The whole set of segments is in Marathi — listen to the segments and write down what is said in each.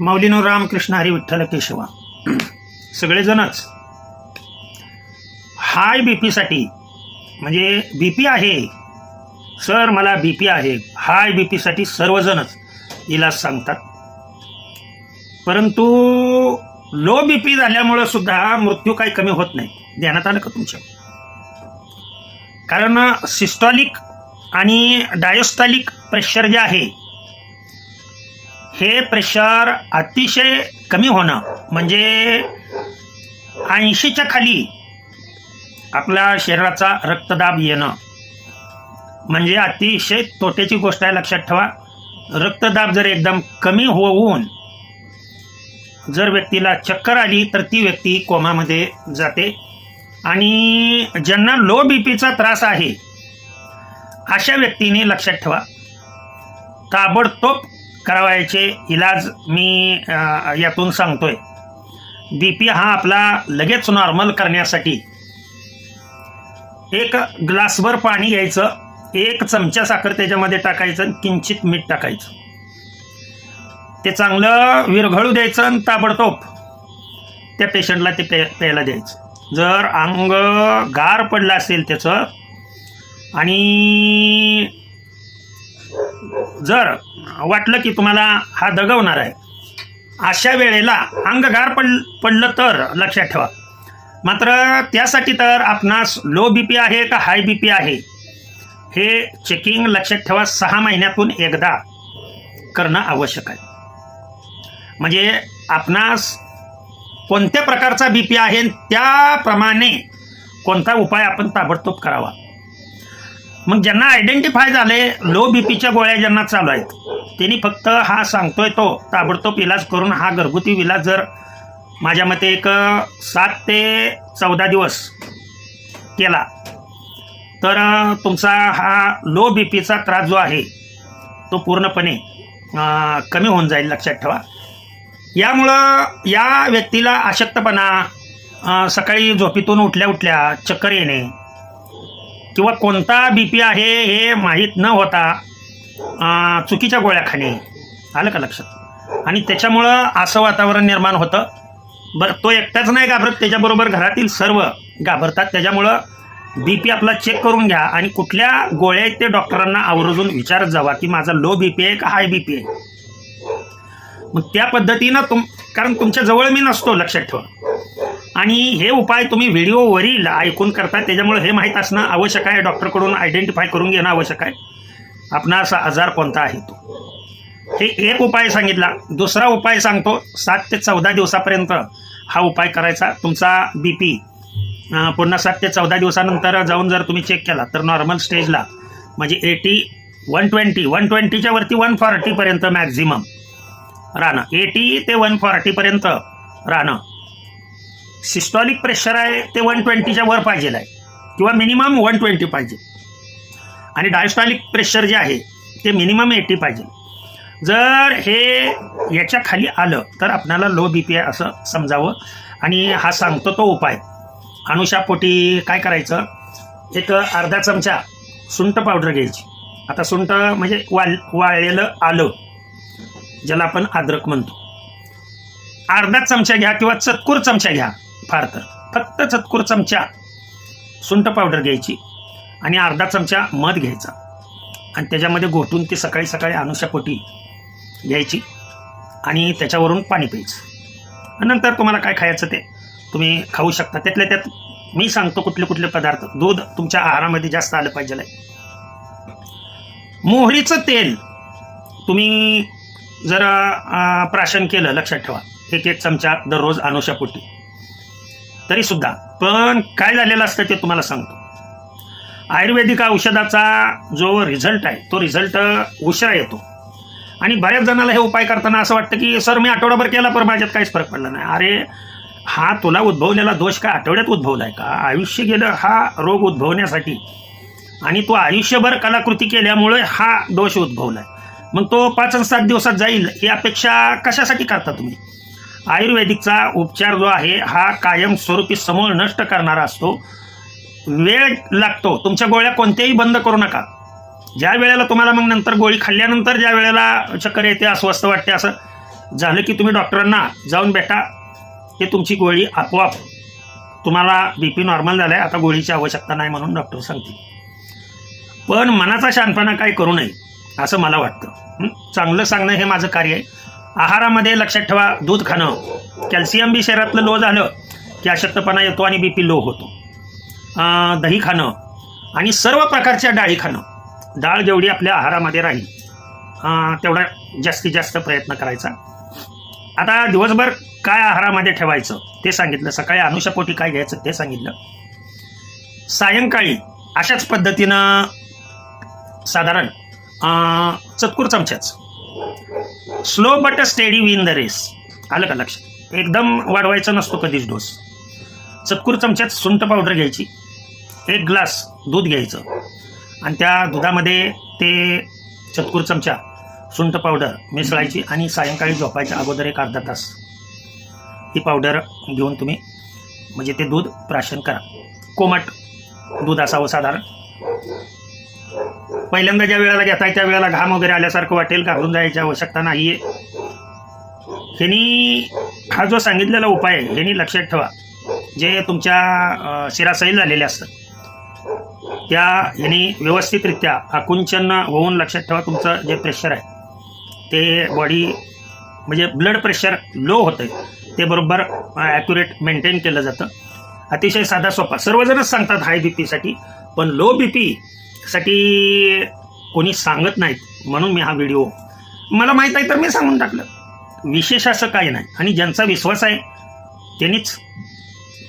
माऊलीनो रामकृष्ण हरी विठ्ठल केशवा. सगळेजणच हाय बी पीसाठी म्हणजे बी पी आहे. सर मला बी पी आहे. हाय बी पीसाठी सर्वजणच इलाज सांगतात. परंतु लो बी पी झाल्यामुळं सुद्धा मृत्यू काही कमी होत नाही. ध्यानात आलं का तुमच्या? कारण सिस्टॉलिक आणि डायोस्टॉलिक प्रेशर जे आहे हे प्रेशर अतिशय कमी होणं म्हणजे ऐंशीच्या खाली आपल्या शरीराचा रक्तदाब येणं म्हणजे अतिशय तोट्याची गोष्ट आहे लक्षात ठेवा. रक्तदाब जर एकदम कमी होऊन जर व्यक्तीला चक्कर आली तर ती व्यक्ती कोमामध्ये जाते. आणि ज्यांना लो बी पीचा त्रास आहे अशा व्यक्तीने लक्षात ठेवा. ताबडतोब करावायचे इलाज मी यातून सांगतोय. बी पी हा आपला लगेच नॉर्मल करण्यासाठी एक ग्लासभर पाणी घ्यायचं एक चमचा साखर त्याच्यामध्ये टाकायचं आणि किंचित मीठ टाकायचं. ते चांगलं विरघळू द्यायचं आणि ताबडतोब त्या पेशंटला ते पे प्यायला द्यायचं. जर अंग गार पडलं असेल त्याचं आणि जर वाटलं की तुम्हाला हा दगवणार आहे अशा वेळेला अंगगार पड पडलं तर लक्षात ठेवा. मात्र त्यासाठी तर आपणास लो बी पी आहे का हाय बी पी आहे हे चेकिंग लक्षात ठेवा सहा महिन्यातून एकदा करणं आवश्यक आहे. म्हणजे आपणास कोणत्या प्रकारचा बी पी आहे त्याप्रमाणे कोणता उपाय आपण ताबडतोब करावा. मग ज्यांना आयडेंटिफाय झाले लो बी पीच्या गोळ्या ज्यांना चालू आहेत त्यांनी फक्त हा सांगतोय तो ताबडतोब इलाज करून हा घरगुती इलाज जर माझ्या मते एक सात ते चौदा दिवस केला तर तुमचा हा लो बी पीचा त्रास जो आहे तो पूर्णपणे कमी होऊन जाईल लक्षात ठेवा. यामुळं या व्यक्तीला अशक्तपणा सकाळी झोपेतून उठल्या उठल्या चक्कर येणे किंवा कोणता बी पी आहे हे माहीत न होता चुकीच्या गोळ्या खाणे आलं का लक्षात? आणि त्याच्यामुळं असं वातावरण निर्माण होतं. बरं तो एकटाच नाही घाबरत त्याच्याबरोबर घरातील सर्व घाबरतात. त्याच्यामुळं बी पी आपला चेक करून घ्या आणि कुठल्या गोळ्या आहेत ते डॉक्टरांना आवर्जून विचारत जावा की माझा लो बी पी आहे का हाय बी पी आहे. मग त्या पद्धतीनं तुम कारण तुमच्या जवळ मी नसतो लक्षात ठेवा. आणि हे उपाय तुम्ही व्हिडिओवरील ऐकून करता त्याच्यामुळे हे माहीत असणं आवश्यक आहे. डॉक्टरकडून आयडेंटिफाय करून घेणं आवश्यक आहे. आपणा असा आजार कोणता आहे तो? हे एक उपाय सांगितला. दुसरा उपाय सांगतो सात ते चौदा दिवसापर्यंत हा उपाय करायचा. तुमचा बी पी पुन्हा सात ते चौदा दिवसानंतर जाऊन जर तुम्ही चेक केला तर नॉर्मल स्टेजला म्हणजे एटी वन ट्वेंटी वन ट्वेंटीच्या वरती वन फॉर्टीपर्यंत मॅक्झिमम राहणं. एटी ते वन फॉर्टीपर्यंत राहणं. सिस्टॉलिक प्रेशर आहे ते वन ट्वेंटीच्या वर पाहिजे आहे. किंवा मिनिमम वन ट्वेंटी पाहिजे. आणि डायस्टॉलिक प्रेशर जे आहे ते मिनिमम एटी पाहिजे. जर हे याच्या खाली आलं तर आपणाला लो बी पी आहे असं समजावं. आणि हा सांगतो तो उपाय. अनुषापोटी काय करायचं? एक अर्धा चमचा सुंठ पावडर घ्यायची. आता सुंट म्हणजे वाल वाळलेलं आलं ज्याला आपण अद्रक म्हणतो. अर्धा चमचा घ्या किंवा चतकूर चमचा घ्या. फार तर. फक्त चतकूर चमचा सुंठ पावडर घ्यायची आणि अर्धा चमचा मध घ्यायचा. आणि त्याच्यामध्ये घोटून ती सकाळी सकाळी अनुषापोटी घ्यायची आणि त्याच्यावरून पाणी प्यायचं. नंतर तुम्हाला काय खायचं ते तुम्ही खाऊ शकता. त्यातल्या त्यात मी सांगतो कुठले कुठले पदार्थ. दूध तुमच्या आहारामध्ये जास्त आलं पाहिजे. मोहरीचं तेल तुम्ही जर प्राशन केलं लक्षात ठेवा. एक एक चमचा दररोज अनुषापोटी तरी सुद्धा पण काय झालेलं असतं ते तुम्हाला सांगतो. आयुर्वेदिक औषधाचा जो रिझल्ट आहे तो रिझल्ट उशिरा येतो. आणि बऱ्याच जणाला हे उपाय करताना असं वाटतं की सर मी आठवडाभर केला पण माझ्यात काहीच फरक पडला नाही. अरे हा तुला उद्भवलेला दोष काय आठवड्यात उद्भवला आहे का? आयुष्य गेलं हा रोग उद्भवण्यासाठी. आणि तो आयुष्यभर कलाकृती केल्यामुळे हा दोष उद्भवला आहे मग तो पाच आणि सात दिवसात जाईल ही अपेक्षा कशासाठी करता तुम्ही? आयुर्वेदिकचा उपचार जो आहे हा कायमस्वरूपी समूळ नष्ट करणारा असतो. वेळ लागतो. तुमच्या गोळ्या कोणत्याही बंद करू नका. ज्या वेळेला तुम्हाला मग नंतर गोळी खाल्ल्यानंतर ज्या वेळेला चक्कर येते अस्वस्थ वाटते असं झालं की तुम्ही डॉक्टरांना जाऊन भेटा. ते तुमची गोळी आपोआप तुम्हाला बी पी नॉर्मल झाला आहे आता गोळीची आवश्यकता नाही म्हणून डॉक्टर सांगतील. पण मनाचा शांतपणा काही करू नये असं मला वाटतं. चांगलं सांगणं हे माझं कार्य आहे. आहारामध्ये लक्षात ठेवा दूध खाणं. कॅल्शियम बी शरीरातलं लो झालं की अशक्तपणा येतो आणि बी पी लो होतो. दही खाणं आणि सर्व प्रकारच्या डाळी खाणं. डाळ जेवढी आपल्या आहारामध्ये राहील तेवढा जास्तीत जास्त प्रयत्न करायचा. आता दिवसभर काय आहारामध्ये ठेवायचं ते सांगितलं. सकाळी अनुषापोटी काय घ्यायचं ते सांगितलं. सायंकाळी अशाच पद्धतीनं साधारण चतकूर चमच्याच. Slow but steady win the race आलं का लक्षात? एकदम वाढवायचं नसतो कधीच डोस चतकूर चमच्यात सुंठ पावडर घ्यायची. एक ग्लास दूध घ्यायचं. आणि त्या दुधामध्ये ते चतकूर चमचा सुंठ पावडर मिसळायची आणि सायंकाळी झोपायच्या अगोदर एक अर्धा तास ही पावडर घेऊन तुम्ही म्हणजे ते दूध प्राशन करा. कोमट दूध असावं साधारण. पहिल्यांदा ज्या वेळेला घेता त्या वेळेला घाम वगैरे आल्यासारखं वाटेल घाबरून जायची आवश्यकता नाही आहे ह्यांनी हा जो सांगितलेला उपाय आहे ह्यांनी लक्षात ठेवा. जे तुमच्या अं, शिरासैल झालेले असतात. त्या ह्यांनी व्यवस्थितरित्या आकुंचन होऊन लक्षात ठेवा तुमचं जे प्रेशर आहे. ते बॉडी म्हणजे ब्लड प्रेशर लो होतं ते बरोबर ॲक्युरेट मेंटेन केलं जातं. अतिशय साधा सोपा. सर्वजणच सांगतात हाय बी पीसाठी पण लो बी पी साठी कोणी सांगत नाहीत म्हणून मी हा व्हिडिओ मला माहीत आहे तर मी सांगून टाकलं. विशेष असं काही नाही. आणि ज्यांचा विश्वास आहे त्यांनीच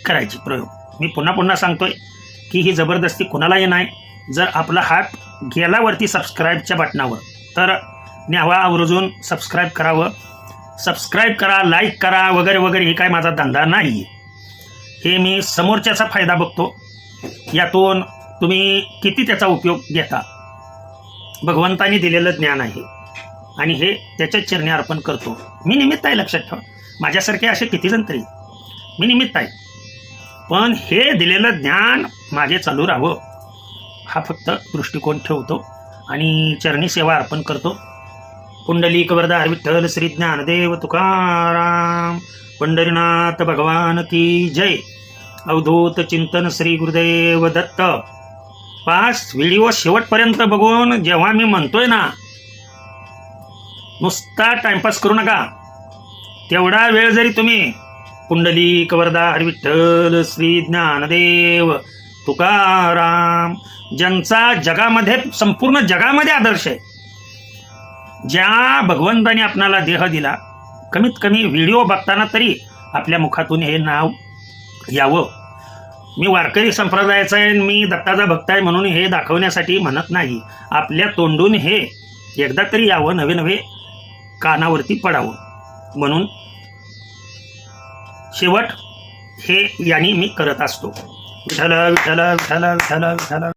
करायची प्रयोग. मी पुन्हा पुन्हा सांगतोय की ही जबरदस्ती कुणालाही नाही. जर आपला हात गेलावरती सबस्क्राईबच्या बटनावर तर न्यावा आवर्जून सबस्क्राईब करावं. सबस्क्राईब करा लाईक करा वगैरे वगैरे हे काय माझा धंदा नाही हे मी समोरच्याचा फायदा बघतो. यातून तुम्ही किती त्याचा उपयोग घेता? भगवंतानी दिलेलं ज्ञान आहे. आणि हे त्याच्या चरणी अर्पण करतो. मी निमित्त आहे लक्षात ठेवा. माझ्यासारखे असे किती जण तरी. मी निमित्त आहे. पण हे दिलेलं ज्ञान मागे चालू राहावं. हा फक्त दृष्टिकोन ठेवतो आणि चरणी सेवा अर्पण करतो. पुंडलिक वरदार विठ्ठल श्री ज्ञानदेव तुकाराम पंढरीनाथ भगवान की जय. अवधूत चिंतन श्री गुरुदेव दत्त. पाच व्हिडिओ शेवटपर्यंत बघून जेव्हा मी म्हणतोय ना नुसता टाइमपास करू नका. तेवढा वेळ जरी तुम्ही कुंडली कवरदार विठ्ठल श्री ज्ञानदेव तुकाराम ज्यांचा जगामध्ये संपूर्ण जगामध्ये आदर्श आहे ज्या भगवंताने आपणाला देह दिला कमीत कमी व्हिडिओ बघताना तरी आपल्या मुखातून हे नाव यावं. मी वारकरी संप्रदायाचा आहे आणि मी दत्ताचा भक्त आहे म्हणून हे दाखवण्यासाठी म्हणत नाही. आपल्या तोंडून हे एकदा तरी यावं नवे नवे कानावरती पडावं. म्हणून शेवट हे यांनी मी करत असतो. विठ्ठल विठ्ठल विठ्ठल विठ्ठल विठ्ठल.